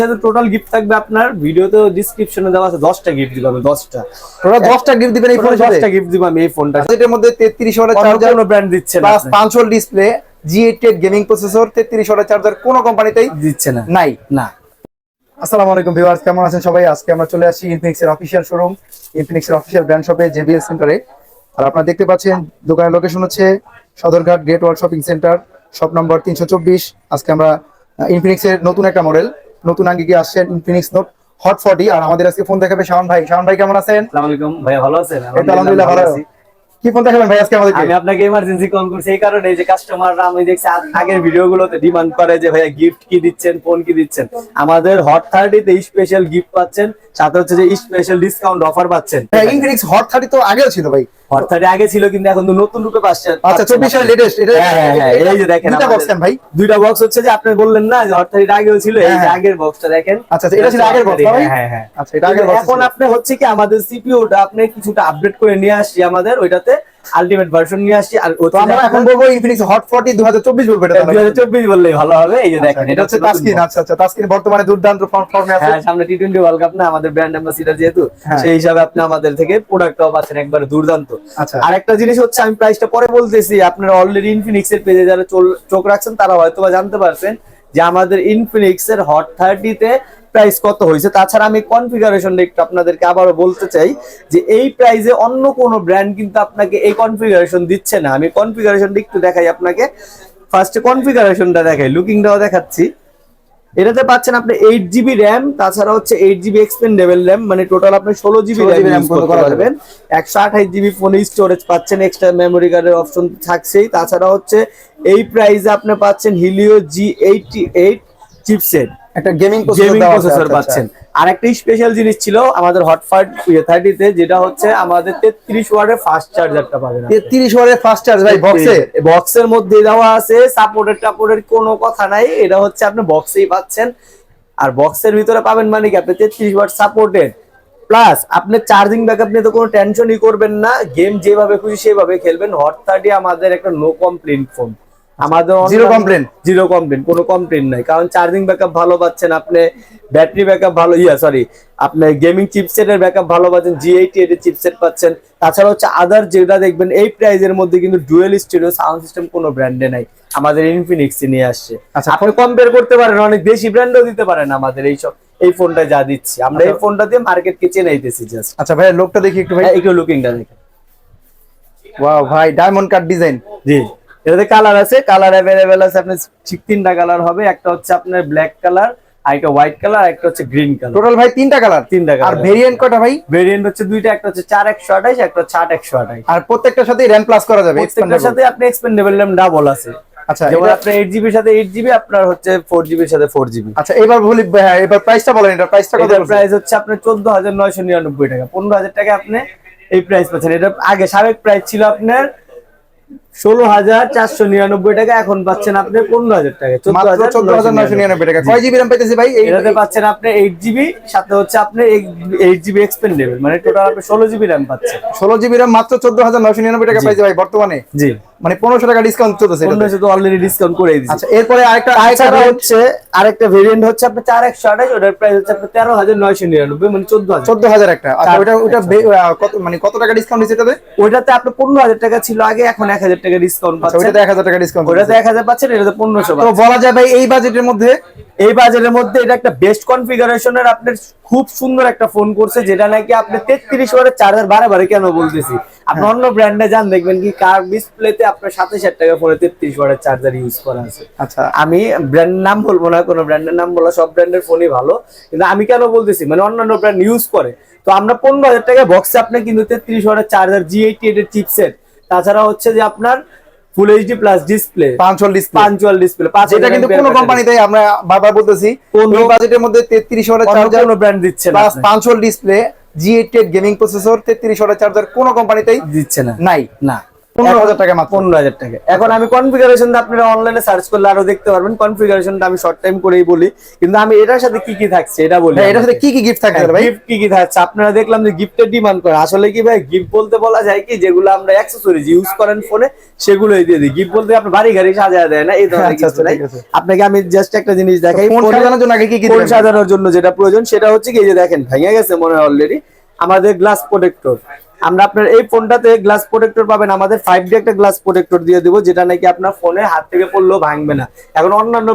সাথে total gift থাকবে আপনার ভিডিওতে ডিসক্রিপশনে দেওয়া আছে দশটা গিফট দিব আমি দশটা। তোরা দশটা গিফট দিবেন এই ফোনের সাথে? গিফট দিব আমি এই ফোনটা মধ্যে চার্জার কোনো ব্র্যান্ড দিচ্ছে না প্লাস পাঁচ hole display G gaming processor তেত্রিশ ওয়াটের চার্জার কোনো কোম্পানিতেই দিচ্ছে না। নাই না। আসসালামু আলাইকুম ভিউয়ার্স কেমন আছেন সবাই? আজকে আমরা চলে আসি ইনফিনিক্স এর অফিসিয়াল শোরুম ইনফিনিক্স এর অফিসিয়াল ব্র্যান্ড শপে জেবিএল সেন্টারে আর আপনারা দেখতে পাচ্ছেন দোকানের লোকেশন হচ্ছে Sadarghat great world shopping center shop নম্বর তিনশো চব্বিশ। আজকে আমরা ইনফিনিক্স এর নতুন একটা মডেল নতুন আঙ্গিকে আসছেন ইনফিনিক্স নোট হট ফর্টি আর আমাদের আজকে ফোন দেখাবে শাওন ভাই। শাওন ভাই কেমন আছেন? আলাইকুম। ভাইয়া ভালো আছেন? আলহামদুলিল্লাহ ভালো। আছি। কি ফোন দেখাবেন ভাই আজকে আমাদেরকে? আমি আপনাকে ইমার্জেন্সি কল করছি এই কারণে যে কাস্টমাররা আমি দেখছি আগ- আগের ভিডিওগুলোতে ডিমান্ড করে যে ভাইয়া গিফট কি দিচ্ছেন ফোন কি দিচ্ছেন। আমাদের হট থার্টিতে স্পেশাল গিফট পাচ্ছেন সাথে হচ্ছে যে স্পেশাল ডিসকাউন্ট অফার পাচ্ছেন। ইনফিনিক্স হট থার্টি তো আগেও ছিল ভাই। থার্টি আগে ছিল কিন্তু এখন তো নতুন রূপে পাচ্ছে। আচ্ছা চব্বিশ সালের লেটেস্ট এটা হ্যাঁ, হ্যাঁ, হ্যাঁ, এই যে দেখেন দুটা বক্স ভাই। দুইটা বক্স হচ্ছে যে আপনি বললেন না যে অর্থাৎ এটা আগেও ছিল এই হ্যাঁ, যে হ্যাঁ। আগের বক্সটা দেখেন। আচ্ছা, আচ্ছা, এটা ছিল আগের বক্স ভাই হ্যাঁ হ্যাঁ। আচ্ছা, এটা আগের বক্স এখন আপনি হচ্ছে কি আমাদের সিপিইউটা আপনি কিছুটা আপডেট করে নিয়ে আসছি আমাদের ওইটাতে। আলটিমেট ভার্সন নিয়ে আসছি আর তো আমরা এখন বলব ইনফিনিক্স হট ফর্টি দু হাজার চব্বিশ বলব এটা তাহলে। দুই হাজার চব্বিশ বললেই ভালো হবে এই যে দেখেন আচ্ছা, এটা হচ্ছে তাসকিন আচ্ছা আচ্ছা তাসকিন বর্তমানে দুর্দান্ত ফর্মে আছে হ্যাঁ সামনে টি টোয়েন্টি ওয়ার্ল্ড কাপ না আমাদের ব্র্যান্ড অ্যাম্বাসিডার যেহেতু হ্যাঁ। সেই হিসাবে আপনি আমাদের থেকে প্রোডাক্ট প্রোডাক্টটাও পাচ্ছেন একবারে দুর্দান্ত আচ্ছা আরেকটা জিনিস হচ্ছে আমি প্রাইসটা পরে বলতেছি আপনারা অলরেডি ইনফিনিক্স এর পেজে যারা চোখ রাখছেন তারা হয়তো বা জানতে পারছেন যে আমাদের ইনফিনিক্স এর হট থার্টিতে প্রাইস কত হয়েছে? তাছাড়া আমি কনফিগারেশনটা একটু আপনাদেরকে আবারও বলতে চাই যে এই প্রাইসে অন্য কোনো ব্র্যান্ড কিন্তু আপনাকে এই কনফিগারেশন দিচ্ছে না। আমি কনফিগারেশনটা একটু দেখাই আপনাকে। ফার্স্টে কনফিগারেশনটা দেখাই লুকিংটাও দেখাচ্ছি। এটাতে পাচ্ছেন আপনি এইট জিবি র্যাম তাছাড়া হচ্ছে এইট জিবি এক্সপেন্ডেবল র্যাম মানে টোটাল আপনি ষোলো জিবি 16 র্যাম। পারবেন। একশো আঠাশ জিবি ফোনে স্টোরেজ পাচ্ছেন এক্সট্রা মেমোরি কার্ডের অপশন থাকছেই। তাছাড়া হচ্ছে এই প্রাইসে আপনি পাচ্ছেন Helio G eighty eight chipset একটা গেমিং গেমিং প্রসেসর পাচ্ছেন। আর একটা স্পেশাল জিনিস ছিল আমাদের হটফাট থার্টিতে যেটা হচ্ছে আমাদের তেত্রিশ ওয়ার্ডের ফাস্ট চার্জারটা পাবেন তেত্রিশ ওয়ারের ফাস্ট চার্জ ভাই বক্সে বক্সের মধ্যে দেওয়া আছে সাপোর্টের টাপোর্টের কোনো কথা নাই এটা হচ্ছে আপনি বক্সেই পাচ্ছেন। আর বক্সের ভিতরে পাবেন মানে কি? আপনি তেত্রিশ ওয়ার্ড সাপোর্টেড প্লাস আপনি চার্জিং ব্যাকআপ নিয়ে তো কোনো টেনশনই করবেন না গেম যেভাবে খুশি সেভাবে খেলবেন। হট থার্টি আমাদের একটা নো কমপ্লেন ফোন আমাদের Zero complaint? জিরো কমপ্লেন কোনো কমপ্লেন নাই। কারণ চার্জিং ব্যাকআপ ভালো পাচ্ছেন আপনি ব্যাটারি ব্যাকআপ ভালো ইয়া সরি আপনি গেমিং চিপসেটের ব্যাকআপ ভালো পাচ্ছেন জি এইটি এর চিপসেট পাচ্ছেন। তাছাড়া হচ্ছে আদার যেটা দেখবেন এই প্রাইজের মধ্যে কিন্তু ডুয়েল স্টুডিও সাউন্ড সিস্টেম কোনো ব্র্যান্ডে নাই। আমাদের ইনফিনিক্স নিয়ে আসছে। আচ্ছা, আপনি কম্পেয়ার করতে পারেন অনেক বেশি ব্র্যান্ডও দিতে পারেন আমাদের এই সব এই ফোনটা যা দিচ্ছি। আমরা এই আচ্ছা। ফোনটা দিয়ে মার্কেটকে চেনাইতেছি জাস্ট আচ্ছা ভাই লোকটা দেখি একটু ভাই। একটু লুকিংটা দেখেন। ওয়াও ভাই ডায়মন্ড কাট ডিজাইন জি। এটাতে কালার আছে কালার অ্যাভেলেবেল আছে আপনার ঠিক তিনটা কালার হবে একটা হচ্ছে আপনার ব্ল্যাক কালার আর একটা হোয়াইট কালার আর একটা হচ্ছে গ্রিন কালার টোটাল ভাই তিনটা কালার তিনটা আর কালার ভেরিয়েন্ট কটা ভাই? ভেরিয়েন্ট হচ্ছে দুইটা একটা হচ্ছে চার একশো আঠাইশ একটা হচ্ছে আট একশো আঠাইশ আর প্রত্যেকটার সাথে র্যাম প্লাস করা যাবে প্রত্যেকটার। সাথে আপনি এক্সপেন্ডেবল র্যাম ডাবল আছে। আচ্ছা যেমন আপনার এইট জিবির সাথে এইট জিবি আপনার হচ্ছে ফোর জিবির সাথে ফোর জিবি আচ্ছা এবার বলি হ্যাঁ এবার প্রাইসটা বলেন এটা প্রাইসটা কত প্রাইস হচ্ছে আপনার চোদ্দ হাজার নয়শো নিরানব্বই টাকা। পনেরো হাজার টাকা আপনি এই প্রাইস পাচ্ছেন। এটা আগে সাবেক প্রাইস ছিল আপনার ষোলো হাজার চারশো নিরানব্বই টাকা এখন পাচ্ছেন আপনি পনেরো হাজার টাকা চোদ্দ হাজার নয়শো নিরানব্বই টাকা। কয় জিবি র্যাম পাইতেছি ভাই? এটাতে পাচ্ছেন আপনি এইট জিবি সাথে হচ্ছে আপনি এইট জিবি এক্সপেন্ডেবল মানে টোটাল আপনি ষোলো জিবি র্যাম পাচ্ছেন। ষোলো জিবি র্যাম মাত্র চোদ্দ হাজার নয়শো নিরানব্বই টাকা পাইছে ভাই বর্তমানে? জি। মানে পনেরোশো টাকা ডিসকাউন্ট চলতেছে এটাতে। পনেরোশো তো অলরেডি ডিসকাউন্ট করে দিচ্ছি আচ্ছা এরপরে আরেকটা আরেকটা হচ্ছে আরেকটা ভেরিয়েন্ট হচ্ছে আপনার চার একশো আঠাশ ওটার প্রাইস হচ্ছে আপনার তেরো হাজার নয়শো নিরানব্বই মানে চোদ্দ হাজার। চোদ্দ হাজার একটা। আচ্ছা ওটা ওটা কত মানে কত টাকা ডিসকাউন্ট দিচ্ছে এটাতে? ওইটাতে আপনার পনেরো হাজার টাকা ছিল আগে এখন এক হাজার টাকা ডিসকাউন্ট আচ্ছা পাচ্ছেন। এক হাজার টাকা ডিসকাউন্ট ওটাতে এক হাজার পাচ্ছেন এটাতে পনেরোশো তো বলা যায় ভাই এই বাজেটের মধ্যে এই বাজারের মধ্যে এটা একটা বেস্ট কনফিগারেশনের আপনার খুব সুন্দর একটা ফোন করছে যেটা নাকি আপনি তেত্রিশ ওয়ারের চার্জার বারে বারে কেন বলতেছি? আপনি হ্যাঁ। অন্য ব্র্যান্ডে যান দেখবেন কি কার ডিসপ্লেতে আপনার সাতাশ হাজার টাকা ফোনে তেত্রিশ ওয়ারের চার্জার ইউজ করা আছে। আচ্ছা। আমি ব্র্যান্ডের নাম বলব না কোনো ব্র্যান্ডের নাম বলা সব ব্র্যান্ডের ফোনই ভালো। কিন্তু আমি কেন বলতেছি? মানে অন্যান্য ব্র্যান্ড ইউজ করে। তো আমরা পনেরো হাজার টাকা বক্সে আপনি কিন্তু তেত্রিশ ওয়ারের চার্জার জি এইটি এর চিপসেট তাছাড়া হচ্ছে যে আপনার full HD plus display display punctual display পাঁচ যেটা কিন্তু কোনো কোম্পানিতে আমরা বারবার বলতেছি কোনো- এই বাজেটের মধ্যে তেত্রিশ ওয়াটের চার্জার কোনো ব্র্যান্ড দিচ্ছে না plus. Display G eight gaming processor তেত্রিশ ওয়াটের চার্জার কোনো কোম্পানিতেই দিচ্ছে না। নাই। না। পনেরো হাজার টাকা মাত্র। পনেরো হাজার টাকা। এখন আমি আপনারা অনলাইনে সার্চ করলে আরও দেখতে পারবেন। কনফিগারেশনটা আমি শর্ট টাইম করেই বলি। কিন্তু আমি এটার সাথে কি কি থাকছে এটা বলি ভাই এটার সাথে কি কি গিফট থাকে ভাই? গিফট কি কি থাকছে? আপনারা দেখলাম যে গিফটের ডিমান্ড করে। আসলে কি ভাই গিফট বলতে বলা যায় কি যেগুলো আমরা অ্যাক্সেসরিজ ইউজ করেন ফোনে সেগুলোই দিয়ে দিই। গিফট বলতে আপনি বাড়ি গাড়ি সাজায় দেয় না এই ধরনের আচ্ছা, কিছু আচ্ছা, নাই। আপনাকে আমি জাস্ট একটা জিনিস দেখাই। ফোন সাজানোর জন্য আগে কি কি ফোন সাজানোর জন্য যেটা প্রয়োজন সেটা হচ্ছে কি যে দেখেন ভেঙে গেছে মনে হয় অলরেডি আমাদের গ্লাস প্রোটেক্টর আমরা আপনার এই ফোনটাতে গ্লাস প্রোটেক্টর পাবেন, আমাদের ফাইভ ডি একটা গ্লাস প্রোটেক্টর দিয়ে দেবো, যেটা নাকি আপনার ফোনে হাত থেকে পড়লেও ভাঙবে না। এখন অন্যান্য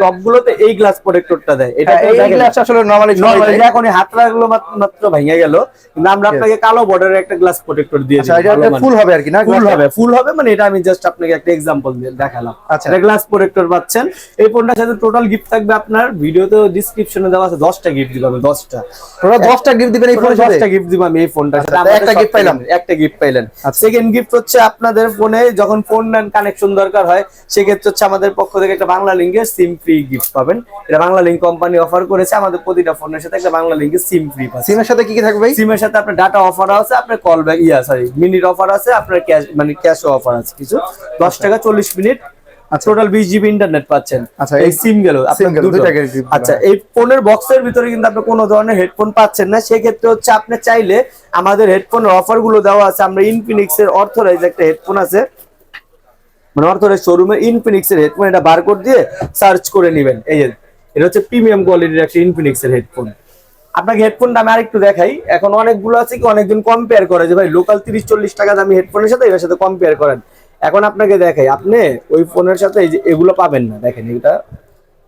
সবগুলোতে এই গ্লাস প্রোটেক্টরটা দেয়। এটা হ্যাঁ, এই গ্লাস আসলে নরমালি Normally এখন হাত রাখল মাত্র ভেঙে গেল। কিন্তু আমরা আপনাকে কালো বর্ডারের একটা গ্লাস প্রোটেক্টর দিয়ে আচ্ছা দিই এটা ফুল হবে আর কি না ফুল হবে ফুল হবে মানে এটা আমি জাস্ট আপনাকে একটা এক্সাম্পল দিয়ে দেখালাম। আচ্ছা। এটা গ্লাস প্রোটেক্টর পাচ্ছেন। এই ফোনটার সাথে টোটাল গিফট থাকবে আপনার ভিডিওতে ডেসক্রিপশনে দেওয়া আছে 10টা গিফট দিব আমি 10টা তোরা 10টা গিফট দিবেন এই ফোনের সাথে? 10টা গিফট দিব আমি এই ফোনটার সাথে। আচ্ছা, একটা সব gift পাইলাম। একটা গিফট পাইলেন। আচ্ছা। সেকেন্ড গিফট হচ্ছে আপনাদের ফোনে যখন ফোন নেন কানেকশন দরকার হয় সেক্ষেত্রে হচ্ছে আমাদের পক্ষ থেকে একটা বাংলা লিঙ্কের সিম ফ্রি গিফট পাবেন। এটা বাংলা লিঙ্ক কোম্পানি অফার করেছে আমাদের প্রতিটা ফোনের সাথে একটা বাংলা লিঙ্কের সিম ফ্রি পাচ্ছেন সিমের সাথে কি কি থাকবে সিমের সাথে আপনার ডাটা অফার আছে আপনার call back yeah sorry minute offer আছে আপনার ক্যাশ মানে ক্যাশও অফার আছে কিছু। দশ টাকা চল্লিশ মিনিট আচ্ছা। টোটাল বিশ জিবি ইন্টারনেট পাচ্ছেন। আচ্ছা, এই এই সিম গেল আপনার SIM গেল, দুটো। দুইটা করে SIM আচ্ছা এই ফোনের বক্সের ভিতরে কিন্তু আপনি কোনো ধরনের হেডফোন পাচ্ছেন না। সেক্ষেত্রে হচ্ছে আপনি চাইলে আমাদের হেডফোনের অফারগুলো দেওয়া আছে। আমরা ইনফিনিক্স এর অর্থরাইজ একটা হেডফোন আছে। মানে অর্থরাইজ শোরুমে ইনফিনিক্স এর হেডফোন এটা বারকোড দিয়ে সার্চ করে নেবেন। এই যে, এটা হচ্ছে প্রিমিয়াম কোয়ালিটির একটা ইনফিনিক্স এর হেডফোন আপনাকে হেডফোনটা আমি আরেকটু দেখাই। এখন অনেকগুলো আছে কি, অনেকজন কম্পেয়ার করে যে ভাই লোকাল তিরিশ চল্লিশ টাকা দামি হেডফোনের সাথে এটার সাথে কম্পেয়ার করেন। এখন আপনাকে দেখাই, আপনি ওই ফোনের সাথে এই যে এগুলো পাবেন না। দেখেন এটা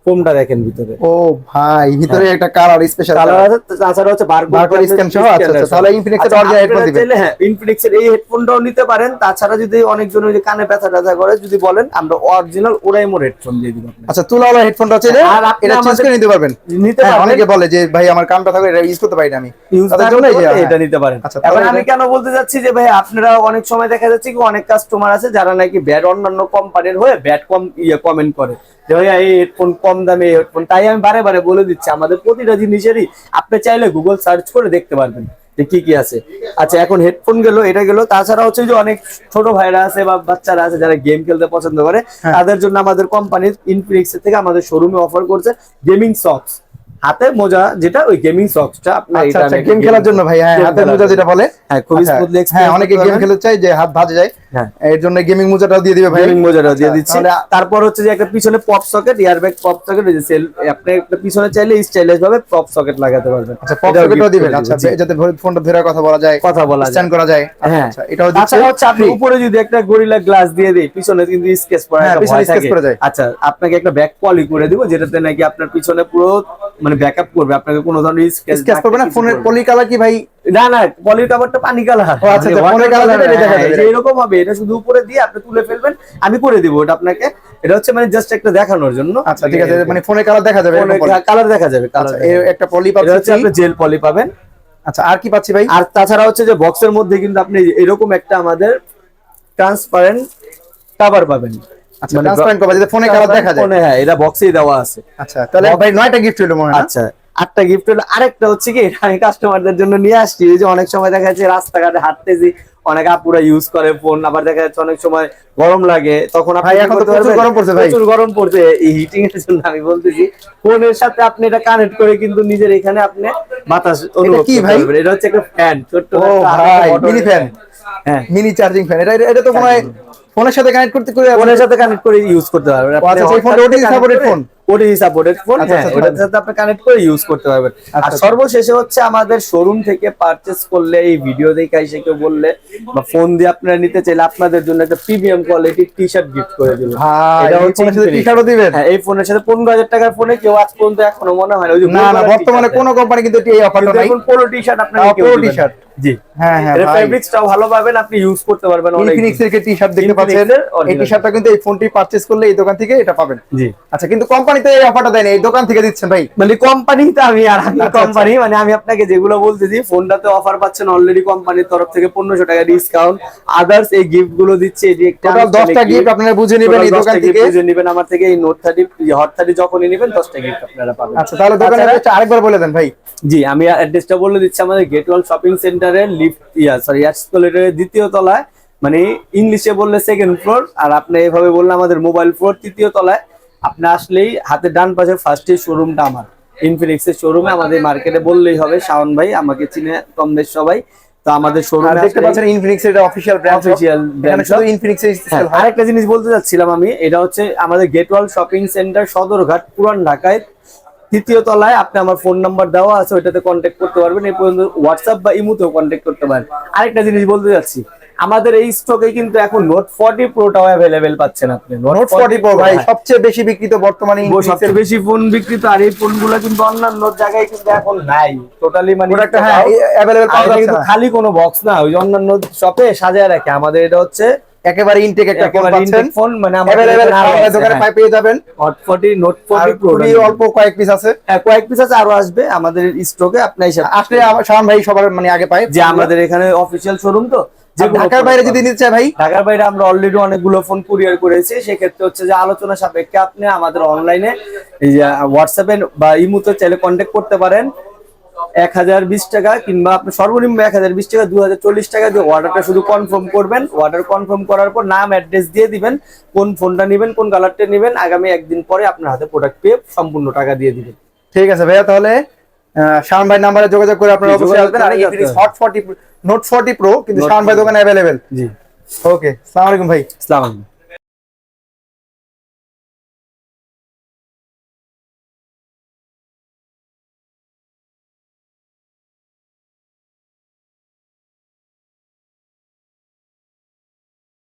ফোনটা দেখেন ভিতরে। ও ভাই ভিতরে একটা কালার স্পেশাল কালার আছে তাছাড়া হচ্ছে বারকোড scan সহ? আচ্ছা, আচ্ছা, তাহলে Infinix এর original headphone দিবেন। হ্যাঁ ইনফিনিক্স এর এই হেডফোনটাও নিতে পারেন। তাছাড়া যদি অনেকজন ওই যে কানে ব্যথা ট্যাথা করে যদি বলেন আমরা অরিজিনাল ওরাইমোর হেডফোন দিয়ে দিব আচ্ছা তুলাওয়ালা হেডফোনটা চাইলে এটা চেঞ্জ করে নিতে পারবেন। নিতে হ্যাঁ, পারবেন। অনেকে বলে যে ভাই আমার কান ব্যথা করে এটা ইউজ করতে পারি না আমি। তাদের জন্য এই করতে যে, হলে এটা হ্যাঁ। নিতে পারেন। আচ্ছা, এখন আমি কেন বলতে যাচ্ছি যে ভাই আপনারা অনেক সময় দেখা যাচ্ছে কি অনেক কাস্টমার আছে যারা নাকি ব্যাড অন্যান্য কোম্পানির হয়ে ব্যাড কম ইয়ে কমেন্ট করে। যে ভাইয়া এই হেডফোন কম দামে এই হেডফোন তাই আমি বারে বারে বলে দিচ্ছি আমাদের প্রতিটা জিনিসেরই আপনি চাইলে গুগল সার্চ করে দেখতে পারবেন যে কি কি আছে। আচ্ছা এখন হেডফোন গেল এটা গেল তাছাড়া হচ্ছে যে অনেক ছোট ভাইরা আছে বা বাচ্চারা আছে যারা গেম খেলতে পছন্দ করে হ্যাঁ। তাদের জন্য আমাদের কোম্পানির ইনফিনিক্স থেকে আমাদের শোরুমে অফার করছে গেমিং সক্স হাতে মোজা যেটা ওই গেমিং সক্সটা আপনার আচ্ছা এটা আচ্ছা গেম খেলার জন্য ভাই হ্যাঁ খেলার মোজা যেটা বলে হ্যাঁ খুবই আচ্ছা, স্মুথলি হ্যাঁ অনেকে গেম খেলতে চায় যে হাত ভাজে যায়। এর জন্য গেমিং মোজাটাও দিয়ে দিবে ভাই। গেমিং মোজাটা দিয়ে আচ্ছা, দিচ্ছি তারপর হচ্ছে যে একটা পিছনে pop socket airbag pop socket যে সেল আপনি একটা পিছনে চাইলে স্টাইলিশ ভাবে পপ সকেট লাগাতে পারবেন। আচ্ছা পপ সকেটও দিবেন। আচ্ছা যাতে ফোনটা ধরে কথা বলা যায় কথা বলা যায়। স্ট্যান্ড করা যায়। হ্যাঁ। আচ্ছা এটাও তাছাড়া হচ্ছে আপনি উপরে যদি একটা গরিলা গ্লাস দিয়ে দিই পিছনে কিন্তু স্কেচ পড়া হ্যাঁ, একটা পিছনে ভয় থাকে। যায়। আচ্ছা আপনাকে একটা ব্যাক পলি করে দিব যেটাতে নাকি আপনার পিছনে পুরো মানে ব্যাকআপ করবে আপনাকে কোনো ধরনের স্কেচ স্কেচ করবে না ফোনের পলি কালার কি ভাই? না না পলির কাভারটা পানি কালার আচ্ছা, আচ্ছা, যেটা, দেখা যাবে। এরকম হবে এটা শুধু উপরে দিয়ে আপনি তুলে ফেলবেন আমি করে দিব ওটা আপনাকে। এটা হচ্ছে মানে জাস্ট একটা দেখানোর জন্য। আচ্ছা ঠিক আছে মানে ফোনের কালার দেখা যাবে কালার দেখা যাবে কালার আচ্ছা একটা পলি এটা হচ্ছে আপনি জেল পলি পাবেন। আচ্ছা আর কি পাচ্ছি ভাই? আর তাছাড়া হচ্ছে যে বক্সের মধ্যে কিন্তু আপনি এরকম একটা আমাদের ট্রান্সপারেন্ট কভার পাবেন। আচ্ছা ট্রান্সপারেন্ট কভার যাতে ফোনে কালার দেখা যায়। ফোনে হ্যাঁ এটা বক্সেই দেওয়া আছে। আচ্ছা তাহলে ভাই নয়টা গিফট হলো মনে হয় আচ্ছা আটটা গিফট হলো। আরেকটা হচ্ছে কি আমি কাস্টমারদের জন্য নিয়ে আসছি। যে অনেক সময় দেখা যাচ্ছে রাস্তাঘাটে হাঁটতেছি অনেক আপুরা ইউজ করে ফোন আবার দেখা যাচ্ছে অনেক সময় গরম লাগে তখন আপনি ভাই, এখন তো প্রচুর গরম পড়ছে ভাই। প্রচুর গরম পড়ছে এই হিটিং এর জন্য আমি বলতেছি ফোনের সাথে আপনি এটা কানেক্ট করে কিন্তু নিজের এখানে আপনি বাতাস অনুভব কি করতে। এটা হচ্ছে একটা ফ্যান ছোট্ট ও ভাই মিনি ফ্যান হ্যাঁ। মিনি চার্জিং ফ্যান এটা এটা তো মনে হয় ফোনের সাথে কানেক্ট করতে করে ফোনের সাথে কানেক্ট করে ইউজ করতে পারবেন। ও আচ্ছা, সেই ফোনটা OTG supported phone? OTG supported phone আচ্ছা, আচ্ছা, ওটার আচ্ছা। সাথে আপনি কানেক্ট করে ইউজ করতে পারবেন। আর আচ্ছা। সর্বশেষে হচ্ছে আমাদের শোরুম থেকে পারচেজ করলে এই ভিডিও দেখে এসে কেউ বললে বা ফোন দিয়ে আপনারা নিতে চাইলে আপনাদের জন্য একটা প্রিমিয়াম কোয়ালিটির টি শার্ট গিফট করে দিল। এটা এই হচ্ছে ফোনের সাথে টি-শার্টও দিবেন? হ্যাঁ এই ফোনের সাথে পনেরো হাজার টাকার ফোনে কেউ আজ পর্যন্ত এখনও মনে হয় না ওই না না বর্তমানে কোন কোম্পানি কিন্তু এই অফারটা কিন্তু নাই। এখন পোলো টি শার্ট কেউ জি। হ্যাঁ হ্যাঁ ফেব্রিক্সটাও ভালো পাবেন আপনি ইউজ করতে পারবেন অনেক ইনফিনিক্স এর টি শার্ট দেখতে পাচ্ছেন। এই টি শার্টটা কিন্তু এই ফোনটি পারচেজ করলে এই দোকান থেকে এটা পাবেন। জি। আচ্ছা কিন্তু কোম্পানি তো এই অফারটা দেয়নি এই দোকান থেকে দিচ্ছেন ভাই। মানে কোম্পানি তো আমি আর আমি আচ্ছা, কোম্পানি মানে আমি আপনাকে যেগুলো বলতেছি ফোনটাতে অফার পাচ্ছেন অলরেডি কোম্পানির তরফ থেকে পনেরোশো টাকা ডিসকাউন্ট আদার্স এই গিফটগুলো দিচ্ছে যে একটা দশটা গিফট আপনারা বুঝে নেবেন এই দোকান থেকে। বুঝে নেবেন আমার থেকে এই নোট থার্টি হট থার্টি যখনই নেবেন দশটা গিফট আপনারা পাবেন। আচ্ছা তাহলে দোকানের আরেকবার বলে দেন ভাই। জি আমি অ্যাড্রেসটা বলে দিচ্ছি আমাদের গেট ওয়াল শপিং সেন্টারের লিফট ইয়া সরি এক্সকলেটরের দ্বিতীয় তলায়। মানে ইংলিশে বললে সেকেন্ড ফ্লোর আর আপনি এভাবে বললে আমাদের মোবাইল ফ্লোর তৃতীয় তলায়। আপনি আসলেই হাতে ডান পাশে ফার্স্টে শোরুমটা আমার। ইনফিনিক্স এর শোরুমে আমাদের মার্কেটে বললেই হবে শাওন ভাই আমাকে চিনে কম বেশ সবাই। তো আমাদের শোরুমে দেখতে পাচ্ছেন ইনফিনিক্স এর অফিসিয়াল ব্র্যান্ড brand এখানে শুধু ইনফিনিক্স হ্যাঁ, আরেকটা জিনিস বলতে চাচ্ছিলাম আমি এটা হচ্ছে আমাদের গেটওয়াল শপিং সেন্টার সদরঘাট পুরান ঢাকায়। তৃতীয় তলায় আপনি আমার ফোন নাম্বার দেওয়া আছে ওইটাতে কন্ট্যাক্ট করতে পারবেন। এই পর্যন্ত হোয়াটসঅ্যাপ বা ইমুতেও কন্ট্যাক্ট করতে পারেন। আরেকটা জিনিস বলতে যাচ্ছি আমাদের এই স্টকে কিন্তু এখন নোট ফর্টি প্রোটাও অ্যাভেলেবেল পাচ্ছেন আপনি। নোট 40 প্রো ভাই হ্যাঁ। সবচেয়ে বেশি বিক্রিত বর্তমানে সবচেয়ে বেশি ফোন বিক্রিত আর এই ফোনগুলো কিন্তু অন্যান্য জায়গায় কিন্তু এখন নাই। টোটালি মানে প্রোডাক্টটা হ্যাঁ অ্যাভেলেবল পাওয়া যাচ্ছে কিন্তু না। খালি কোনো বক্স না ওই অন্যান্য শপে সাজায় রাখে। আমাদের এটা হচ্ছে একেবারে ইনটেক একটা ফোন পাচ্ছেন। phone, মানে আমাদের অ্যাভেলেবল এখানে দোকানে হ্যাঁ। পাই পেয়ে যাবেন। হট ফর্টি নোট আর ফর্টি প্রো খুবই অল্প কয়েক পিস আছে। হ্যাঁ কয়েক পিস আছে আরও আসবে। আমাদের স্টকে আপনি এসে আসলে আমার শাওন ভাই সবার মানে আগে পায়। যে আমাদের এখানে অফিসিয়াল শোরুম তো ঢাকার বাইরে যদি নিতে চায় ভাই? ঢাকার বাইরে আমরা অলরেডি অনেকগুলো ফোন কুরিয়ার করেছি সেক্ষেত্রে হচ্ছে যে আলোচনা সাপেক্ষে আপনি আমাদের অনলাইনে হোয়াটসঅ্যাপে বা ইমুতে চাইলে কন্ট্যাক্ট করতে পারেন। এক হাজার বিশ টাকা কিংবা আপনি সর্বনিম্ন এক হাজার বিশ টাকা দু হাজার চল্লিশ টাকা দিয়ে অর্ডারটা শুধু কনফার্ম করবেন। অর্ডার কনফার্ম করার পর নাম অ্যাড্রেস দিয়ে দিবেন কোন ফোনটা নেবেন কোন কালারটা নেবেন। আগামী একদিন পরে আপনার হাতে প্রোডাক্ট পেয়ে সম্পূর্ণ টাকা দিয়ে দিবেন। ঠিক আছে ভাইয়া তাহলে শাওন ভাই নাম্বারে যোগাযোগ করে আপনারা অবশ্যই আসবেন। আর হট 40 নোট 40 প্রো কিন্তু শাহান ভাই দোকানে অ্যাভেলেবেল জি। ওকে আসসালামু আলাইকুম ভাই। আসসালামু আলাইকুম।